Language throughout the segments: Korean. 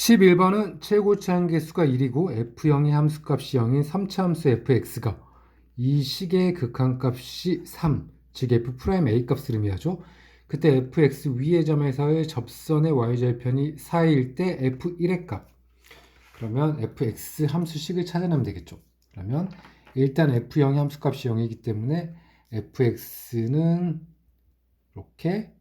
11번은 최고치 한계수가 1이고 f0의 함수값이 0인 3차 함수 fx가 이 식의 극한값이 3, 즉 f'A 값을 의미하죠. 그때 fx 위의 점에서의 접선의 y절편이 4일 때 f1의 값. 그러면 fx 함수식을 찾아내면 되겠죠. 그러면 일단 f0의 함수값이 0이기 때문에 fx는 이렇게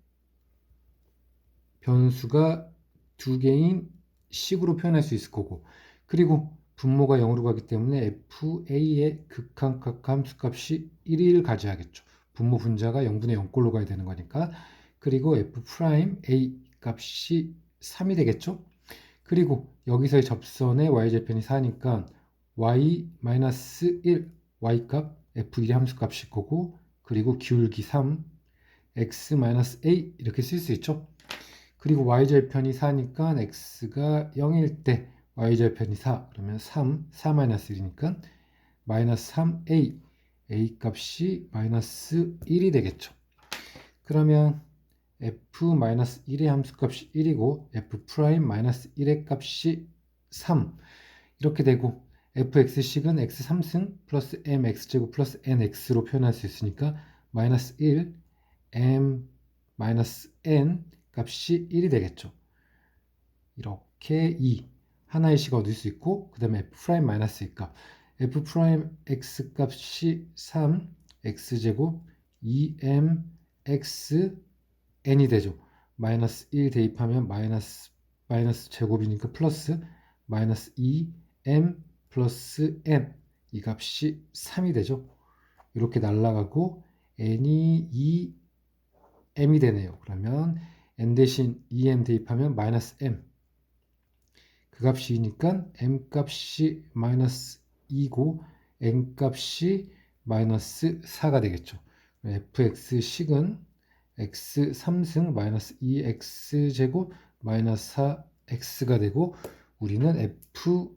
변수가 두 개인 식으로 표현할 수 있을 거고 그리고 분모가 0으로 가기 때문에 FA의 극한값 함수값이 1을 가져야겠죠. 분모 분자가 0분의 0꼴로 가야 되는 거니까 그리고 F 프라임 A 값이 3이 되겠죠. 그리고 여기서의 접선의 y절편이 4니까 y-1 y값 f1의 함수값일 거고 그리고 기울기 3 x-a 이렇게 쓸 수 있죠. 그리고 y절편이 4니까 x가 0일 때 y절편이 4 그러면 3, 4-1이니까 마이너스 3a a. 값이 마이너스 1이 되겠죠. 그러면 f-1의 함수값이 1이고 f'-1의 값이 3 이렇게 되고 fx식은 x 3승 플러스 mx제곱 플러스 nx로 표현할 수 있으니까 마이너스 1 m 마이너스 n 값이 1이 되겠죠. 이렇게 2 하나의 식을 얻을 수 있고 그 다음에 f' 마이너스 1값 f' x 값이 3 x제곱 2m x n이 되죠. 마이너스 1 대입하면 마이너스 마이너스 제곱이니까 플러스 마이너스 2m 플러스 n 이 값이 3이 되죠. 이렇게 날라가고 n이 2m이 되네요. 그러면 n 대신 2m 대입하면 마이너스 m 그 값이 2니까 m 값이 마이너스 2고 n 값이 마이너스 4가 되겠죠. fx식은 x 3승 마이너스 2x 제곱 마이너스 4x가 되고 우리는 f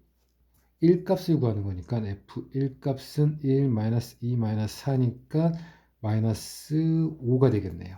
1 값을 구하는 거니까 f1 값은 1 마이너스 2 마이너스 4니까 마이너스 5가 되겠네요.